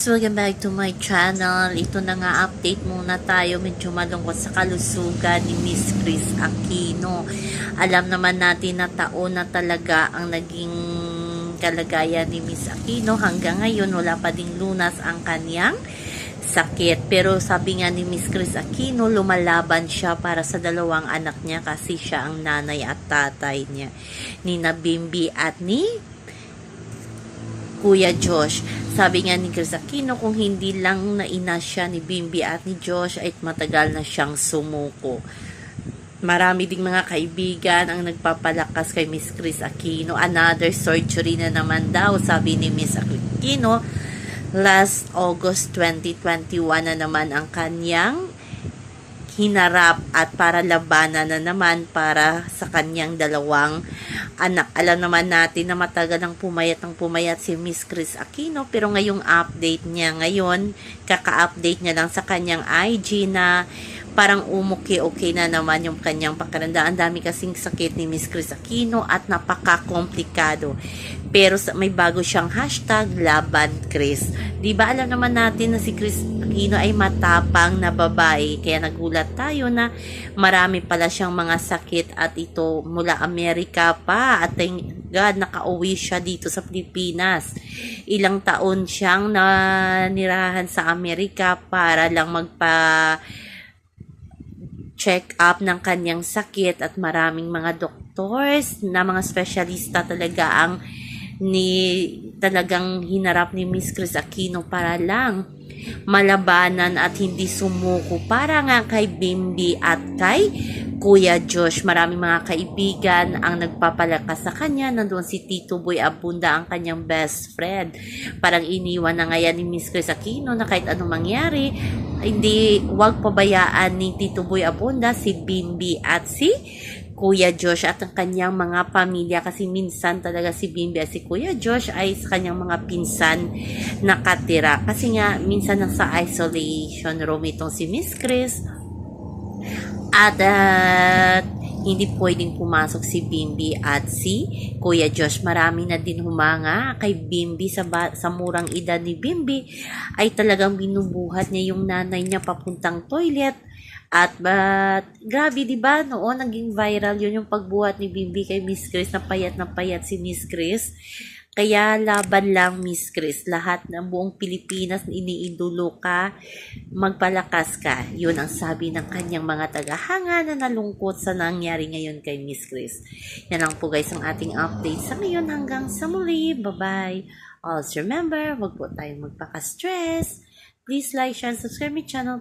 Welcome back to my channel. Ito na nga, update muna tayo. Medyo malungkot sa kalusugan ni Miss Chris Aquino. Alam naman natin na taon na talaga ang naging kalagayan ni Miss Aquino. Hanggang ngayon, wala pa ding lunas ang kanyang sakit. Pero sabi nga ni Miss Chris Aquino, lumalaban siya para sa dalawang anak niya kasi siya ang nanay at tatay niya. Ni Nabimbi at ni Kuya Josh. Sabi nga ni Chris Aquino, kung hindi lang naina siya ni Bimbi at ni Josh, ay matagal na siyang sumuko. Marami ding mga kaibigan ang nagpapalakas kay Miss Chris Aquino. Another surgery na naman daw, sabi ni Miss Aquino. Last August 2021 na naman ang kanyang hinarap at para labanan na naman para sa kanyang dalawang anak. Alam naman natin na matagal nang pumayat ng pumayat si Miss Chris Aquino pero ngayong update niya ngayon, kaka-update niya lang sa kanyang IG na parang umuki-okay na naman yung kanyang pakiramdam. Ang dami kasing sakit ni Miss Chris Aquino at napaka-komplikado. Pero may bago siyang hashtag, Laban Chris. Di ba alam naman natin na si Chris Aquino ay matapang na babae. Kaya nagulat tayo na marami pala siyang mga sakit at ito mula Amerika pa. At thank God, nakauwi siya dito sa Pilipinas. Ilang taon siyang nanirahan sa Amerika para lang magpa check up ng kanyang sakit at maraming mga doctors na mga specialista talaga ang ni talagang hinarap ni Miss Chris Aquino para lang malabanan at hindi sumuko para nga kay Bimbi at kay Kuya Josh. Maraming mga kaibigan ang nagpapalakas sa kanya. Nandoon si Tito Boy Abunda, ang kanyang best friend. Parang iniwan na ngayon ni Miss Chris Aquino na kahit anong mangyari, hindi wag pabayaan ni Tito Boy Abunda si Bimbi at si Kuya Josh at ang kanyang mga pamilya kasi minsan talaga si Bimbi at si Kuya Josh ay sa kanyang mga pinsan nakatira kasi nga minsan nasa isolation room itong si Miss Chris at at hindi pwedeng pumasok si Bimbi at si Kuya Josh. Marami na din humanga kay Bimbi sa, ba- sa murang edad ni Bimbi ay talagang binubuhat niya yung nanay niya papuntang toilet. At but, grabe, di ba? Noon, naging viral yun yung pagbuhat ni Bimbi kay Miss Chris. na payat na payat si Miss Chris. Kaya laban lang Miss Chris. Lahat ng buong Pilipinas iniidulo ka, magpalakas ka. Yun ang sabi ng kanyang mga tagahanga na nalungkot sa nangyari ngayon kay Miss Chris. Yan lang po guys ang ating update sa ngayon hanggang sa muli. Bye-bye. Also remember, wag po tayong magpaka-stress. Please like, share, and subscribe my channel